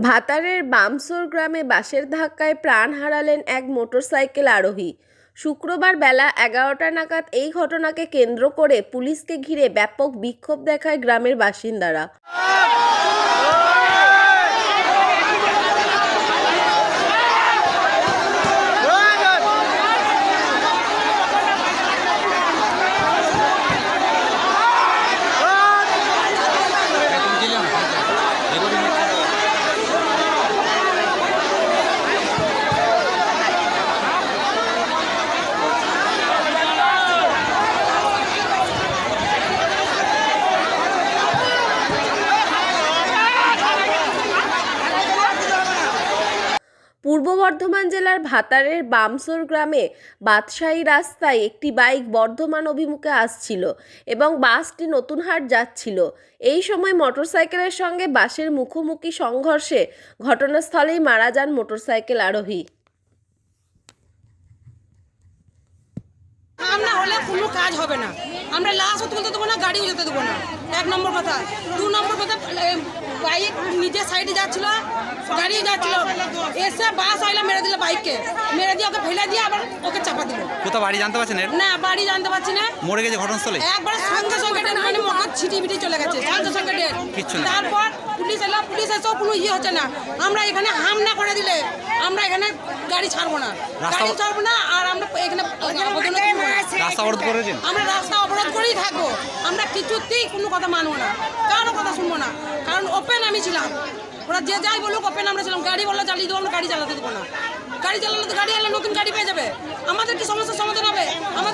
ভাতারের বামসোর গ্রামে বাসের ধাক্কায় প্রাণ হারালেন এক মোটরসাইকেল আরোহী। শুক্রবার বেলা এগারোটা নাগাদ এই ঘটনাকে কেন্দ্র করে পুলিশকে ঘিরে ব্যাপক বিক্ষোভ দেখায় গ্রামের বাসিন্দারা। পূর্ব বর্ধমান জেলার ভাতারের বামসোর গ্রামে বাদশাহী রাস্তায় একটি বাইক বর্ধমান অভিমুখে আসছিল এবং বাসটি নতুনহাট যাচ্ছিল। এই সময় মোটরসাইকেলের সঙ্গে বাসের মুখোমুখি সংঘর্ষে ঘটনাস্থলেই মারা যান মোটরসাইকেল আরোহী। আমরা হলে কোনো কাজ হবে না। আমরা লাশও তুলতে দেবো না গাড়িও যেতে দেবো না। এক নম্বর কথা। দু নম্বর কথা বাইক নিজের সাইডে যাচ্ছিল গাড়ি যাচ্ছিল। এসে বাস আইলে মেরে দিল বাইককে। মেরে দিয়ে ওকে ফেলে দিয়ে আবার ওকে চাপা দিল। কোথাও বাড়ি জানতে পারছেন না বাড়ি জানতে পারছি না। মরে গেছে ঘটনাস্থলে? একবার সঙ্গে সঙ্গে মানে মোটর ছিটি বিটি চলে গেছে সঙ্গে সঙ্গে ডেট। কিচ্ছু না। তারপর পুলিশ এলো পুলিশ এসেও কোনো ইয়ে হচ্ছে না। আমরা এখানে হাম না করে দিলে আমরা এখানে গাড়ি ছাড়বো না। রাস্তা- গাড়ি ছাড়বো না আমরা এখানে। রাস্তা অবরোধ করেছেন? আমরা রাস্তা অবরোধ করেই থাকব। আমরা কিছুতেই কোনো কথা মানবো না। কারও কথা শুনব না। কারণ ওপেন আমি ছিলাম। ওরা যে যাই বলুক ওপেন আমরা ছিলাম। গাড়ি বলল চালিয়ে দেবো আমরা গাড়ি চালাতে দেবো না। গাড়ি চালানো তো গাড়ি আনলে নতুন গাড়ি পেয়ে যাবে। আমাদের কি সমস্যার সমাধান হবে?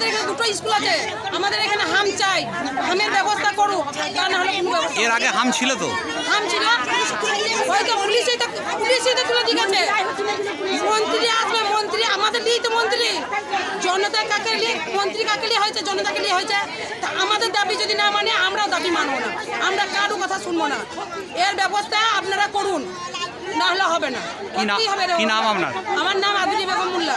আমাদের এখানে দুটো স্কুল আছে। আমাদের এখানে হাম চাই। হামের ব্যবস্থা করুক। তা না হলে এর আগে হাম ছিল তো? হাম ছিল। হয়তো পুলিশই তো পুলিশই তো তুলে গেছে মন্ত্রী আসবে মন্ত্রী। আমাদের তো মন্ত্রী। জনতা কাকে মন্ত্রী কাকে হয়েছে জনতাকে লিয়ে হয়েছে। তা আমাদের দাবি যদি না মানে আমরাও দাবি মানবো না। আমরা কারও কথা শুনব না। এর ব্যবস্থা আপনারা করুন। না হলে হবে না। কি হবে? আমার নাম আদুলি বেগম মোল্লা।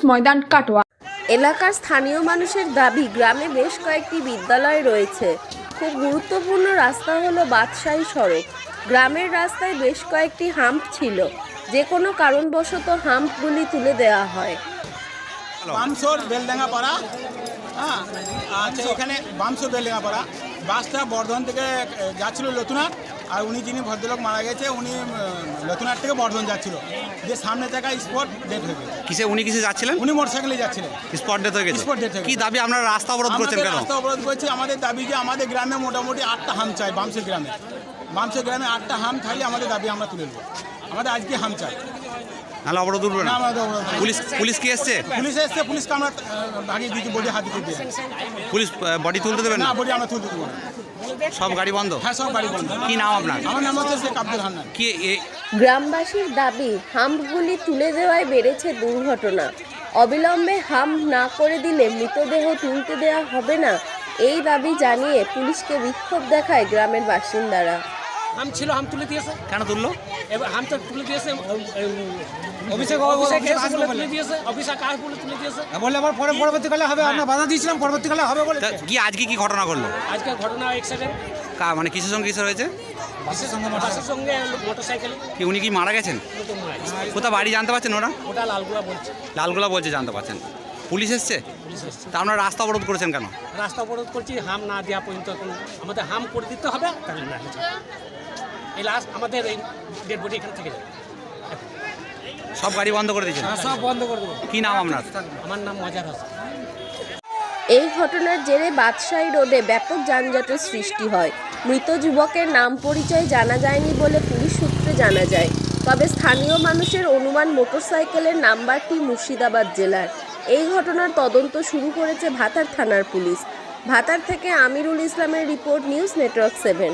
ময়দান কাটোয়া। এলাকার স্থানীয় মানুষের দাবি গ্রামে বেশ কয়েকটি বিদ্যালয় রয়েছে। খুব গুরুত্বপূর্ণ রাস্তা হলো বাদশাহী সড়ক। গ্রামের রাস্তায় বেশ কয়েকটি হাম্প ছিল। যে কোনো কারণবশত হাম্পগুলি তুলে দেওয়া হয়। পাড়া হ্যাঁ আচ্ছা এখানে বামসোর বেলডাঙ্গা পাড়া বাসটা বর্ধমান থেকে যাচ্ছিল লতুনাট আর উনি যিনি ভদ্রলোক মারা গেছে উনি উম, লতুনাট থেকে বর্ধমান যাচ্ছিল। যে সামনে থাকা স্পট ডেট হয়ে গেছে। কিসে উনি কিসে যাচ্ছিলেন? উনি মোটরসাইকেলে যাচ্ছিলেন। স্পট ডেথ হয়ে গেছে। Death হয়ে কি দাবি আপনারা রাস্তা অবরোধ করছেন কেন? রাস্তা অবরোধ করছি। আমাদের দাবি যে আমাদের গ্রামে মোটামুটি আটটা হাম চাই বামসোর গ্রামে। বামসোর গ্রামে আটটা হাম থাকলে আমাদের দাবি আমরা তুলে নেব। আমাদের আজকে হাম চাই। নাহলে অবরোধ উঠবে না। পুলিশ পুলিশ কি এসছে? পুলিশ এসছে পুলিশকে আমরা ভাগিয়ে দিয়েছি বডি হাতে দিয়ে পুলিশ বডি তুলতে দেবেন? না বডি আমরা তুলতে দেবো সব গাড়ি বন্ধ? হ্যাঁ সব বাড়ি বন্ধ। কি নাম আপনার? আমার নাম হচ্ছে শেখ আব্দুল হান্নান। কি গ্রামবাসীর দাবি হাম্পগুলি তুলে দেওয়ায় বেড়েছে দুর্ঘটনা। অবিলম্বে হাম্প না করে দিলে মৃতদেহ তুলতে দেওয়া হবে না এই দাবি জানিয়ে পুলিশকে বিক্ষোভ দেখায় গ্রামের বাসিন্দারা। হাম ছিল হাম তুলে দিয়েছে। কেন তুললো? হাম তো তুলে দিয়েছে অভিষেক তুলে দিয়েছে তুলে দিয়েছে পরে পরবর্তীকালে হবে আমরা বাধা দিয়েছিলাম পরবর্তীকালে হবে বলে তা কি? আজকে কি ঘটনা করল আজকে ঘটনা অ্যাক্সিডেন্ট কা- মানে কিসের সঙ্গে কিসের হয়েছে? বাসের সঙ্গে বাসের সঙ্গে মোটর কি উনি কি মারা গেছেন? কোথাও বাড়ি জানতে পারছেন ওরা? ওটা লালগুলা বলছে। লালগোলা বলছে জানতে পারছেন। পুলিশ এসছে? পুলিশ তা আপনারা রাস্তা অবরোধ করেছেন কেন? রাস্তা অবরোধ করছি হাম না দেওয়া পর্যন্ত আমাদের হাম করে দিতে হবে তাহলে না এই লাস্ট আমাদের এই ডেড বডি এখান থেকে যাবে। সব গাড়ি বন্ধ করে দিয়েছেন? সব বন্ধ করে দেবো। কি নাম আপনার? আমার নাম মজার হাসান। এই ঘটনার জেরে বাদশাহী রোডে ব্যাপক যানজটের সৃষ্টি হয়। মৃত যুবকের নাম পরিচয় জানা যায়নি বলে পুলিশ সূত্রে জানা যায়। তবে স্থানীয় মানুষের অনুমান মোটরসাইকেলের নাম্বারটি মুর্শিদাবাদ জেলার। এই ঘটনার তদন্ত শুরু করেছে ভাতার থানার পুলিশ। ভাতার থেকে আমিরুল ইসলামের report news network seven.